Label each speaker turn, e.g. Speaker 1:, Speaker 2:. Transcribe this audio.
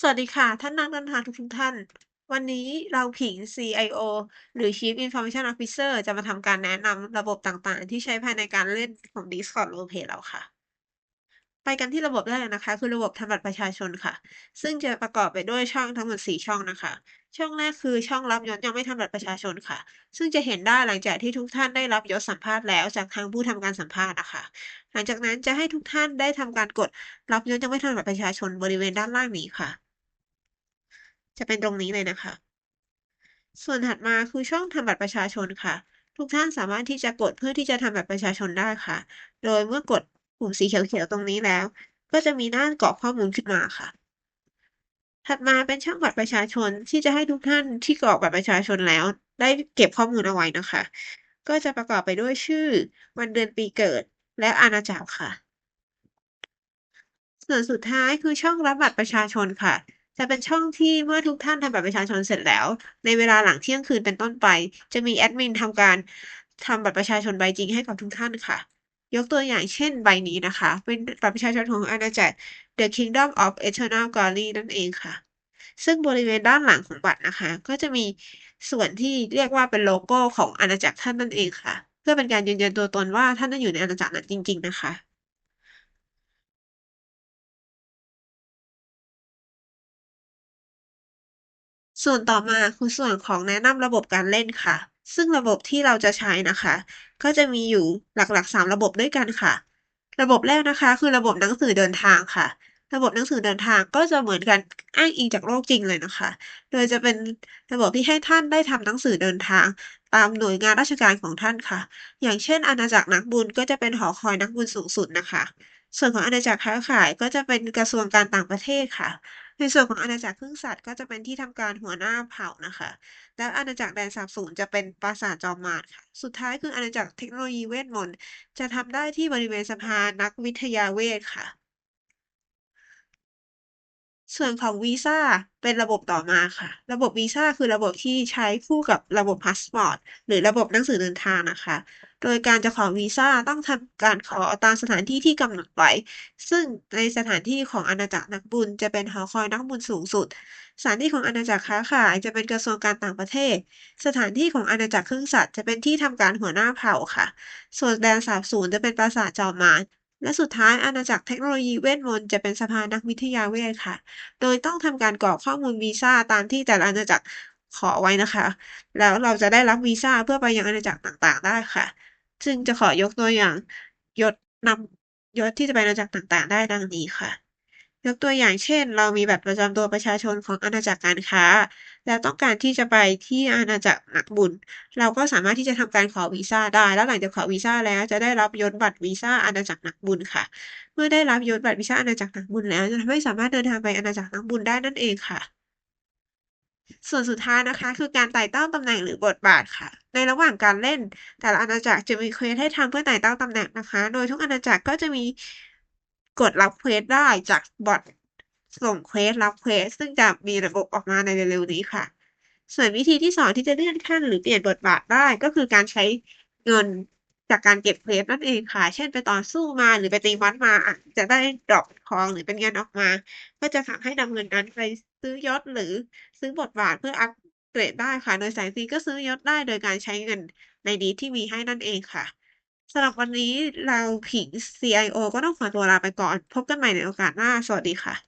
Speaker 1: สวัสดีค่ะ ท่านนักเดินทางทุกๆท่าน วันนี้เราผิง CIO หรือ Chief Information Officer จะมาทำการแนะนำระบบต่างๆ ที่ใช้ภายในการเล่นของ Discord Roleplay เราค่ะ ไปกันที่ระบบแรกนะคะ คือระบบทำบัตรประชาชนค่ะ ซึ่งจะประกอบไปด้วยช่องทั้งหมด 4 ช่องนะคะ ช่องแรกคือช่องรับยศยังไม่ทำบัตรประชาชนค่ะ ซึ่งจะเห็นได้หลังจากที่ทุกท่านได้รับยศสัมภาษณ์แล้วจากทางผู้ทำการสัมภาษณ์นะคะ หลังจากนั้นจะให้ทุกท่านได้ทำการกดรับยศยังไม่ทำบัตรประชาชนบริเวณด้านล่างนี้ค่ะ จะเป็นตรงนี้เลยนะคะ ส่วนถัดมาคือช่องทำบัตรประชาชนค่ะ ทุกท่านสามารถที่จะกดเพื่อที่จะทำบัตรประชาชนได้ค่ะ โดยเมื่อกดปุ่มสีเขียวๆตรงนี้แล้ว ก็จะมีหน้ากรอกข้อมูลขึ้นมาค่ะ ถัดมาเป็นช่องบัตรประชาชนที่จะให้ทุกท่านที่กรอกบัตรประชาชนแล้ว ได้เก็บข้อมูลเอาไว้นะคะ ก็จะประกอบไปด้วยชื่อ วันเดือนปีเกิด และอาณาจักรค่ะ ส่วนสุดท้ายคือช่องรับบัตรประชาชนค่ะ จะเป็นช่องที่เมื่อทุกท่านทำบัตรประชาชนเสร็จแล้ว ในเวลาหลังเที่ยงคืนเป็นต้นไป จะมีแอดมินทำการทำบัตรประชาชนใบจริงให้กับทุกท่านค่ะ ยกตัวอย่างเช่นใบนี้นะคะ เป็นบัตรประชาชนของอาณาจักร The Kingdom of Eternal Glory นั่นเองค่ะ ซึ่งบริเวณด้านหลังของบัตรนะคะ ก็จะมีส่วนที่เรียกว่าเป็นโลโก้ของอาณาจักรท่านนั่นเองค่ะ เพื่อเป็นการยืนยันตัวตนว่าท่านนั้นอยู่ในอาณาจักรนั้นจริง ๆ นะคะ ส่วนต่อมาคือส่วนของแนะนำระบบการเล่นค่ะ ซึ่งระบบที่เราจะใช้นะคะ ก็จะมีอยู่หลักๆ 3 ระบบด้วยกันค่ะ ระบบแรกนะคะ คือระบบหนังสือเดินทางค่ะ ระบบหนังสือเดินทางก็จะเหมือนกันอ้างอิงจากโลกจริงเลยนะคะ โดยจะเป็นระบบที่ให้ท่านได้ทำหนังสือเดินทาง ตามหน่วยงานราชการของท่านค่ะ อย่างเช่น อาณาจักรนักบุญก็จะเป็นหอคอยนักบุญสูงสุดนะคะ ส่วนของอาณาจักรค้าขายก็จะเป็นกระทรวงการต่างประเทศค่ะ ในส่วนของอาณาจักรพึ่งสัตว์ก็จะเป็นที่ทำการหัวหน้าเผ่านะคะ แล้วอาณาจักรแดนสาบสูญจะเป็นปราสาทจอมมารค่ะ สุดท้ายคืออาณาจักรเทคโนโลยีเวทมนต์จะทำได้ที่บริเวณสภานักวิทยาเวทค่ะ ส่วนของวีซ่าเป็นระบบต่อมาค่ะ ระบบวีซ่าคือระบบที่ใช้คู่กับระบบพาสปอร์ตหรือระบบหนังสือเดินทางนะคะ โดยการจะขอวีซ่าต้องทำการขอตามสถานที่ที่กำหนดไว้ ซึ่งในสถานที่ของอาณาจักรนักบุญจะเป็นหอคอยนักบุญสูงสุด สถานที่ของอาณาจักรค้าขายจะเป็นกระทรวงการต่างประเทศ สถานที่ของอาณาจักรเครึ่องสัตว์จะเป็นที่ทำการหัวหน้าเผ่าค่ะ ส่วนแดนสาบสูญจะเป็นปราสาทจอมมาร และสุดท้ายอาณาจักรเทคโนโลยีเวทมนต์จะเป็นสภานักวิทยาเวทค่ะ โดยต้องทำการกรอกข้อมูลวีซ่าตามที่แต่ละอาณาจักรขอไว้นะคะ แล้วเราจะได้รับวีซ่าเพื่อไปยังอาณาจักรต่างๆ ได้ค่ะ ซึ่งจะขอยกตัวอย่างยศนำยศที่จะไปอาณาจักรต่างๆ ได้ดังนี้ค่ะ ยกตัวอย่างเช่น เรามีบัตรประจำตัวประชาชนของอาณาจักรการค้า แล้วต้องการที่จะไปที่อาณาจักรนักบุญ เราก็สามารถที่จะทำการขอวีซ่าได้ แล้วหลังจากขอวีซ่าแล้วจะได้รับยศบัตรวีซ่าอาณาจักรนักบุญค่ะ เมื่อได้รับยศบัตรวีซ่าอาณาจักรนักบุญแล้ว จะทำให้สามารถเดินทางไปอาณาจักรนักบุญได้นั่นเองค่ะส่วนสุดท้ายนะคะ คือการไต่เต้าตำแหน่งหรือบทบาทค่ะ ในระหว่างการเล่น แต่ละอาณาจักรจะมีเควสให้ทำเพื่อไต่เต้าตำแหน่งนะคะ โดยทุกอาณาจักรก็จะมี กดรับเควสได้จากบอตส่งเควสรับเควสซึ่งจะมีระบบออกมาในเร็วๆนี้ค่ะ ส่วนวิธีที่สองที่จะเลื่อนขั้นหรือเปลี่ยนบทบาทได้ก็คือการใช้เงินจากการเก็บเควสนั่นเองค่ะ เช่นไปต่อสู้มาหรือไปตีมอสมาจะได้ดอกทองหรือเป็นเงินออกมา ก็จะทำให้นำเงินนั้นไปซื้อยศหรือซื้อบทบาทเพื่ออัปเกรดได้ค่ะ โดยสายฟรีก็ซื้อยศได้โดยการใช้เงินในนี้ที่มีให้นั่นเองค่ะ สำหรับวันนี้เราผิง CIO ก็ต้องขอตัวลาไปก่อน พบกันใหม่ในโอกาสหน้า สวัสดีค่ะ